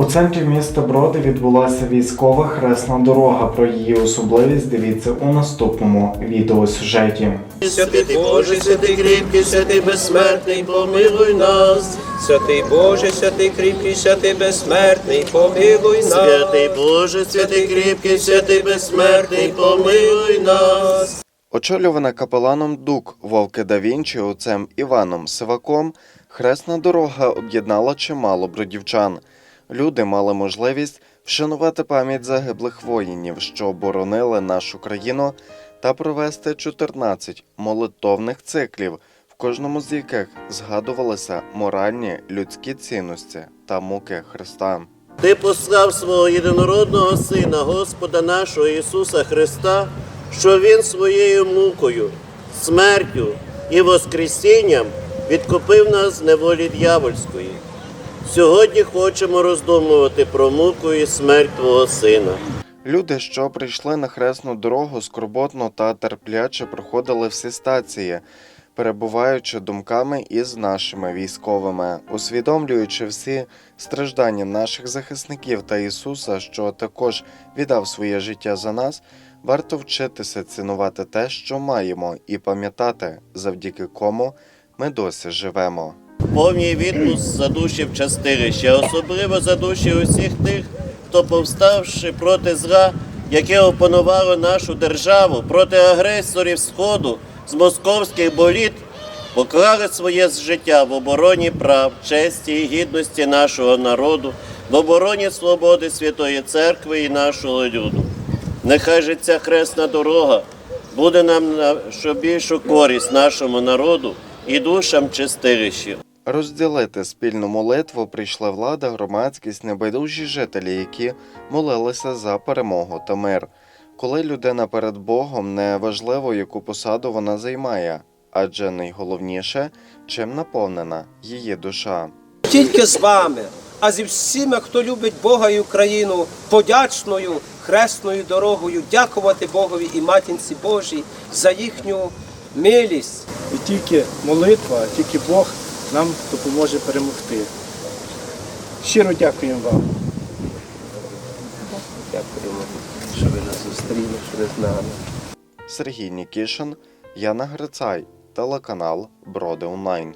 У центрі міста Броди відбулася військова хресна дорога. Про її особливість дивіться у наступному відеосюжеті. Святий Боже, святий кріпкий, святий безсмертний, помилуй нас. Святий Боже, святий кріпкий, святий безсмертний, помилуй нас. Святий Боже, святий кріпкий, святий безсмертний, помилуй нас. Очолювана капеланом Дук Вовки да Вінчі отцем Іваном Сиваком, хресна дорога об'єднала чимало бродівчан. Люди мали можливість вшанувати пам'ять загиблих воїнів, що боронили нашу країну, та провести 14 молитовних циклів, в кожному з яких згадувалися моральні людські цінності та муки Христа. Ти послав свого єдинородного Сина, Господа нашого Ісуса Христа, що Він своєю мукою, смертю і Воскресінням відкупив нас з неволі дьявольської. Сьогодні хочемо роздумувати про муку і смерть Твого Сина. Люди, що прийшли на хресну дорогу, скорботно та терпляче проходили всі стації, перебуваючи думками із нашими військовими, усвідомлюючи всі страждання наших захисників та Ісуса, що також віддав своє життя за нас, варто вчитися цінувати те, що маємо, і пам'ятати, завдяки кому ми досі живемо. Повній відпуск за душі в частирище, особливо за душі усіх тих, хто повставши проти зла, яке опанувало нашу державу, проти агресорів Сходу з московських боліт, поклали своє життя в обороні прав, честі і гідності нашого народу, в обороні свободи Святої Церкви і нашого люду. Нехай же ця хресна дорога буде нам на що більшу користь нашому народу і душам чистилищів. Розділити спільну молитву прийшла влада, громадськість, небайдужі жителі, які молилися за перемогу та мир. Коли людина перед Богом не важливо, яку посаду вона займає, адже найголовніше, чим наповнена її душа. тільки з вами, а зі всіма, хто любить Бога і Україну, подячною хресною дорогою, дякувати Богові і матінці Божій за їхню милість. І тільки молитва, тільки Бог нам допоможе перемогти. Щиро дякуємо вам. Дякуємо, що ви нас зустріли, що ви з нами. Сергій Нікішин, Яна Грицай, телеканал Броди Онлайн.